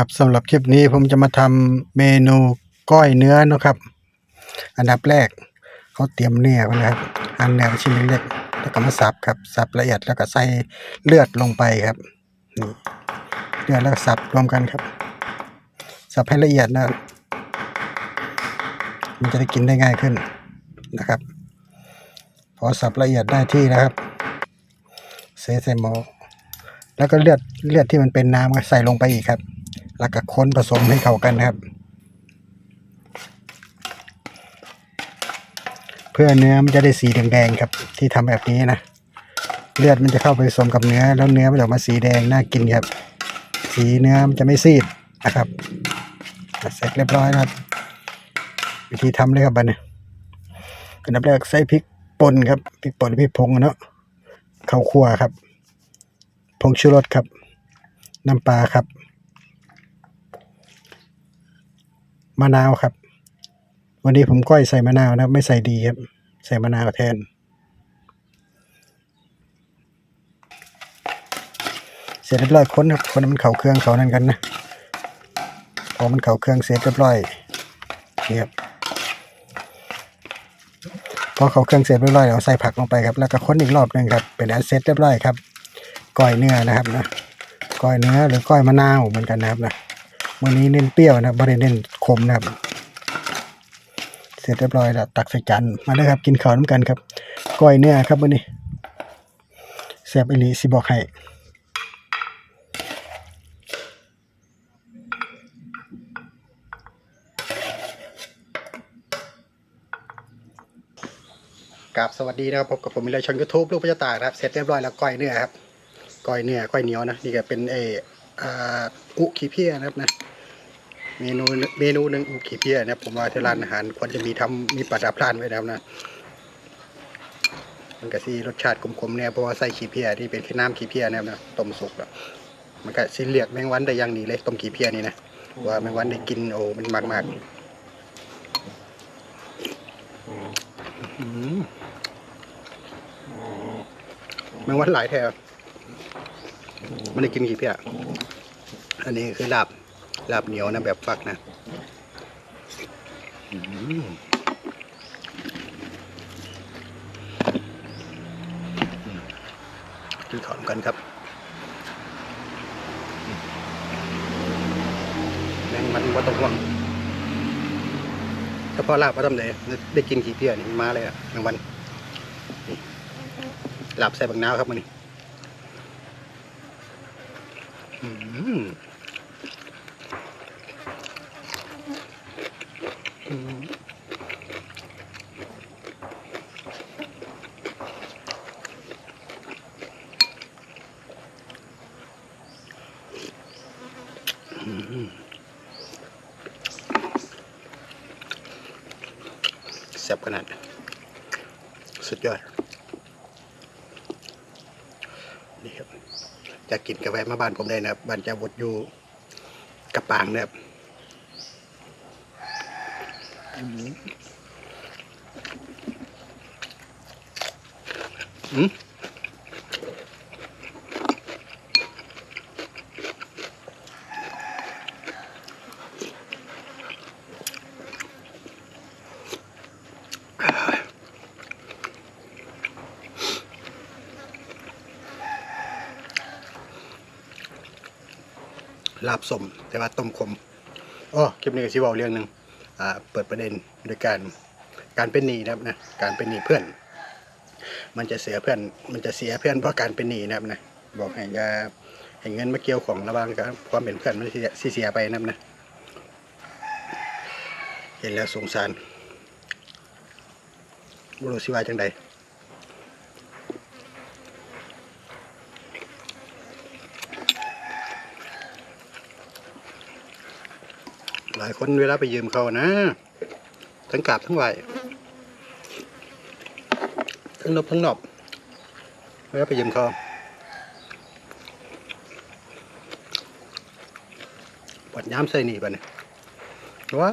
ครับสำหรับคลิปนี้ผมจะมาทำเมนูก้อยเนื้อนะครับ อันดับแรกเขาเตรียมเนื้อไว้แล้วครับหั่นเนื้อชิ้นเล็กๆแล้วก็มาสับครับสับละเอียดแล้วก็ใส่เลือดลงไปครับนี่เลือดแล้วก็สับรวมกันครับ สับให้ละเอียดนะมันจะได้กินได้ง่ายขึ้นนะครับ พอสับละเอียดได้ที่แล้วครับเซใส่หม้อแล้วก็เลือดเลือดที่มันเป็นน้ำก็ใส่ลงไปอีกครับ แล้วก็ค้นผสมให้เข้ากันนะครับ เพื่อเนื้อมันจะได้สีแดงๆครับ ที่ทำแบบนี้นะเลือดมันจะเข้าไปผสมกับเนื้อแล้วเนื้อมันจะออกมาสีแดงน่ากินครับ สีเนื้อมันจะไม่ซีดนะครับเสร็จเรียบร้อยนะครับ วิธีทำเลยครับบัดนี้อันดับแรกใส่พริกป่นครับพริกป่นพริกผงอะเนาะข้าวคั่วครับผงชูรสครับ น้ำปลาครับ มะนาวครับ วันนี้ผมก้อยใส่มะนาวนะครับ ไม่ใส่ดีครับ ใส่มะนาวแทน เสร็จเรียบร้อยค้นครับคนมันเข่าเครื่องเขานั่นกันนะพอมันเข่าเครื่องเสร็จเรียบร้อยนี่ครับพอเขาเครื่องเสร็จเรียบร้อยเราใส่ผักลงไปครับ แล้วก็ค้นอีกรอบหนึ่งครับ เป็นอันเสร็จเรียบร้อยครับก้อยเนื้อนะครับนะก้อยเนื้อหรือก้อยมะนาวเหมือนกันนะครับนะวันนี้เน้นเปรี้ยวนะครับไม่ได้เน้น ขมนะครับ เสร็จเรียบร้อยแล้วตักใส่จานมาเลยครับกินข้าวน้ำกันครับก้อยเนื้อครับวันนี้แซ่บอีหลีสิบอกให้กับสวัสดีนะครับพบกับผมมิเลช่องยูทูบลูกพระเจ้าตากนะครับเสร็จเรียบร้อยแล้วก้อยเนื้อครับก้อยเนื้อก้อยเหนียวนะนี่ก็เป็นเอออุขี้เพี้ยนะครับนะ เมนูเมนูหนึ่งอุขี้เพียนะผมว่าที่ร้านอาหารควรจะมีทำมีประดับร้านไว้นะครับนะมันก็สีรสชาติขมๆเนี่ยเพราะว่าใส่ขี้เพี้ยที่เป็นขี้น้ำขี้เพี้ยนะครับนะต้มสุกแล้วมันก็สิเรียกแมงวันได้ย่างนี้เลยต้มขี้เพี้ยนี่นะว่าแมงวันได้กินโอ้มันมากๆอืมแมงวันหลายแถวไม่ได้กินกี่เพียอันนี้คือลาบ ลาบเหนียวนะแบบฟักนะอืมกินขอนกันครับแมงมันว่าต้องห่วงเฉพาะลาบว่าทำไดได้กินกี่เพี้ยนี่มาเลยอะแมงวันหลับใส่บังนาวครับมันอืมอืมอืม แซ่บขนาด สุดยอด นี่ครับจะกินกาแฟมาบ้านผมได้นะครับ บ้านจะบดอยู่กระปางนะครับ อืมลาบสมแต่ว่าต้มขมอ๋อคลิปนี้ก็สิบอกเรื่องหนึ่ง เปิดประเด็นโดยการการเป็นหนี้นะครับนะการเป็นหนี้เพื่อน มันจะเสียเพื่อนมันจะเสียเพื่อนเพราะการเป็นหนี้นะครับนะบอกให้อยาให้เงินมาเกี่ยวของระหว่างกับความเป็นเพื่อนมันสิสิเสียไปนะครับนะเห็นแล้วสงสารบุรุษสิวาจังใด หลายคนเวลาไปยืมเขานะทั้งกาบทั้งไหวทั้งนบทั้งนบเวลาไปยืมเขาปัดย้ำใส่หนีปันว่า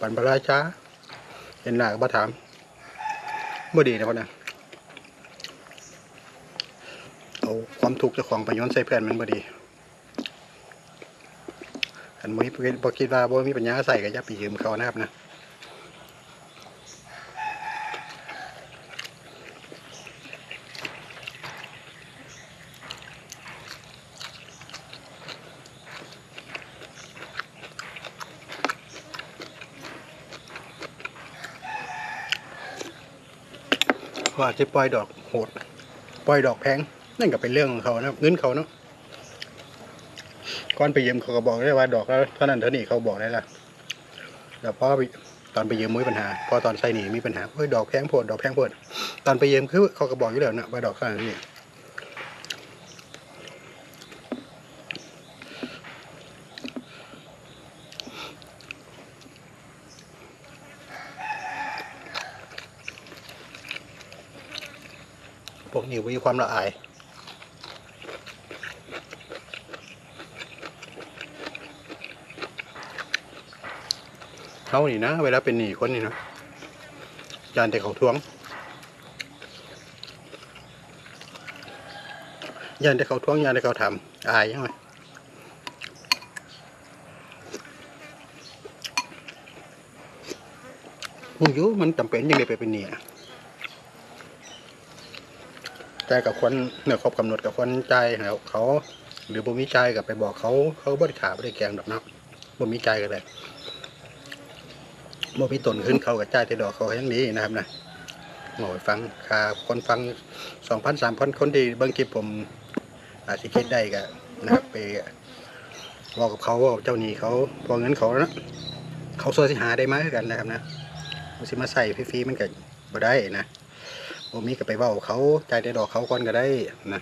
ปันประราชาเห็นหน้าก็บ่ถามบ่ดีนะพ่อนะเอาความทุกข์เจ้าของไปย้อนใส่เพื่อนมันบ่ดี อันนี้บ่คิดว่าบ่มีปัญญาใส่ก็อย่าไปยืมเขานะครับนะว่าจะปล่อยดอกโหด ปล่อยดอกแพง นั่นก็เป็นเรื่องของเขานะเงินเขาเนาะ ก่อนไปยืมเขาก็บอกได้ว่าดอกแล้วเท่านั้นเท่านี้เขาบอกได้ละแล้วพอตอนไปยืมมีปัญหา พอตอนใส่หนีมีปัญหาเฮ้ยดอกแพงโพดดอกแพงโพดตอนไปยืมคือเขาก็บอกอยู่แล้วนะว่าดอกเท่านั้นนี่พวกนี้มีความละอาย เขานี่นะ เวลาเป็นหนี้คนนี่นะยานแต่เขาทวงยานแต่เขาทวงยานแต่เขาทำอายยังไงมึงยูมันจำเป็นยังไงไปเป็นหนี้อะแต่กับคนเนื้อครบกำหนดกับคนใจายให้เขา หรือบ่มีใจกับไปบอกเขา เขาก็บริขาบริแกงดอกเนับบ่มีใจกันเลย บ่มีต้นขึ้นเขากับจ่ายแต่ดอกเขาอย่งนี้นะครับนะหน่อยฟังค่าคนฟังสองพันสามพันคนที่บิ่งคลิปผมอาจสิคิดได้ก็นะครับไปบอกกับเขาว่าเจ้านี้เขาพอเงินเขาแล้วนะเขาส่วนสิหาได้มาคือกันนะครับนะมันสิมาใส่ฟรีๆมันก็บ่ได้นะบ่มีก็ไปเว้าเขาใจ่ายแต่ดอกเขาก่อนก็ได้นะ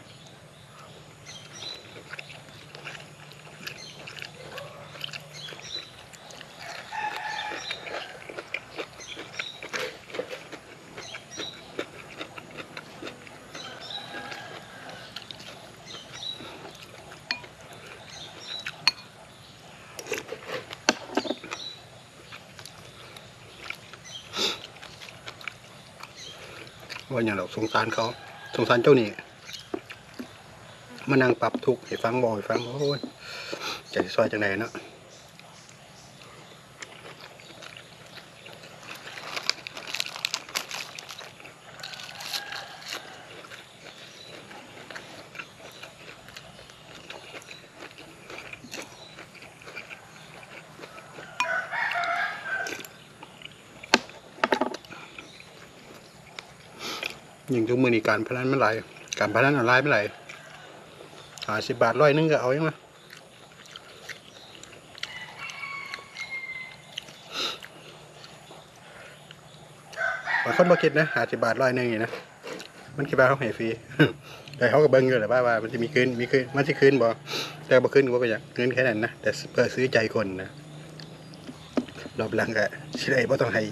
ว่าอย่างเราสงสารเขาสงสารเจ้าหนี่มานั่งปรับทุกข์ให้ฟังบอยฟังโอ้ยใจซอยจังไหนเนาะ ยิ่งทุกมือนี่การพนันไม่ไหลการพนันออนไลน์ไม่ไหลหาสิบบาทร้อยหนึงก็เอายังไงบางคนบ่คิดนะหาสิบบาทร้อยหนึงนี่นะมันคิดว่าเขาให้ฟรีแต่เขาก็เบิ่งอยู่แหละว่าว่ามันจะมีคืนมีคืนมันจะคืนบ่แต่บ่คืนก็บ่เป็นหยังเงินแค่นั้นนะแต่เพื่อซื้อใจคนนะรอบหลังก็สิได้บ่ต้องให้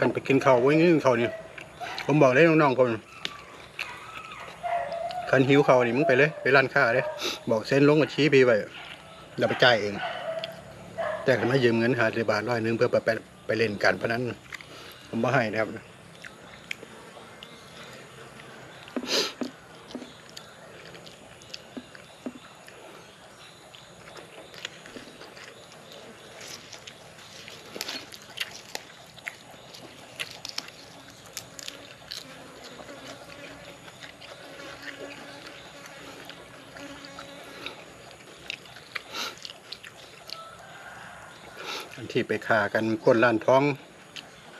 ขันไปกินข้าวไว้กินข้าวนี่ผมบอกเลยน้องๆผมขันหิวข้าวนี่มึงไปเลย ไปร้านค้าเลยบอกเส้นลงกับชี้พี่ไปเราไปจ่ายเอง แต่ขันมายืมเงินหาสิบาทร้อยหนึงเพื่อไปไปไปเล่นการพนันผมไม่ให้นะครับ ที่ไปฆ่ากันคนล้านท้อง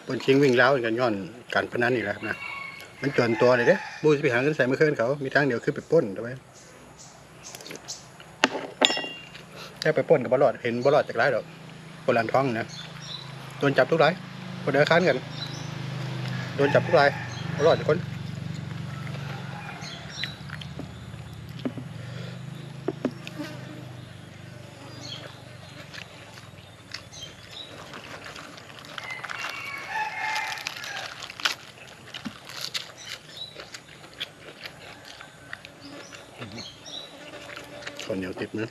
บนชิงวิ่งเล้ากันย้อนการพนันนี่แหละนะมันจนตัวเลยเด้บูจะไปหาเงินใส่เมื่อคืนเขา มีทางเดียวคือไปป้นถูกไหมแค่ไปป้นกับบอลอดเห็นบอลอดจากไรหรอกคนล้านท้องนะโดนจับทุกรายคนเดินค้านกันโดนจับทุกรายบอลอดจากคน เหนียวติดนะ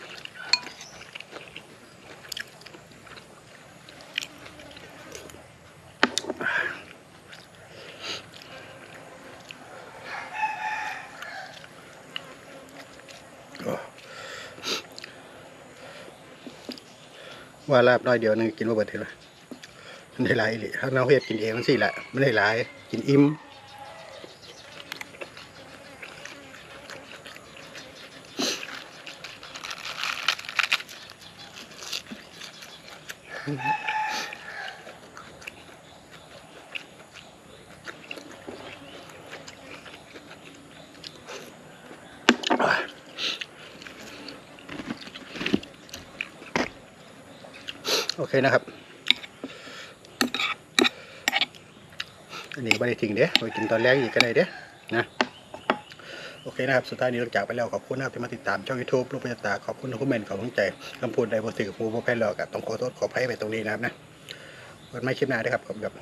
ว่าลาบน้อยเดียวนึงกินว่าเบิดทีละมันได้หลายเลยถ้าเราเฮ็ดกินเองมันสิแหละไม่ได้หลาย กินอิ่ม โอเคนะครับ อันนี้ไม่ได้ทิ้งเด้ไปกินตอนแรกอีกก็ได้เด้นะ โอเคนะครับ สุดท้ายนี้เราจากไปแล้ว ขอบคุณนะครับที่มาติดตามช่องยูทูบลูกปัญญาตา ขอบคุณทุกคอมเมนต์ขอบคุณใจคำพูดใดบทสื่อผู้บ่แพ้หลอกอะต้องขอโทษขออภัยไปตรงนี้นะครับนะวันไม่คลิปหน้าด้วยครับผมกับ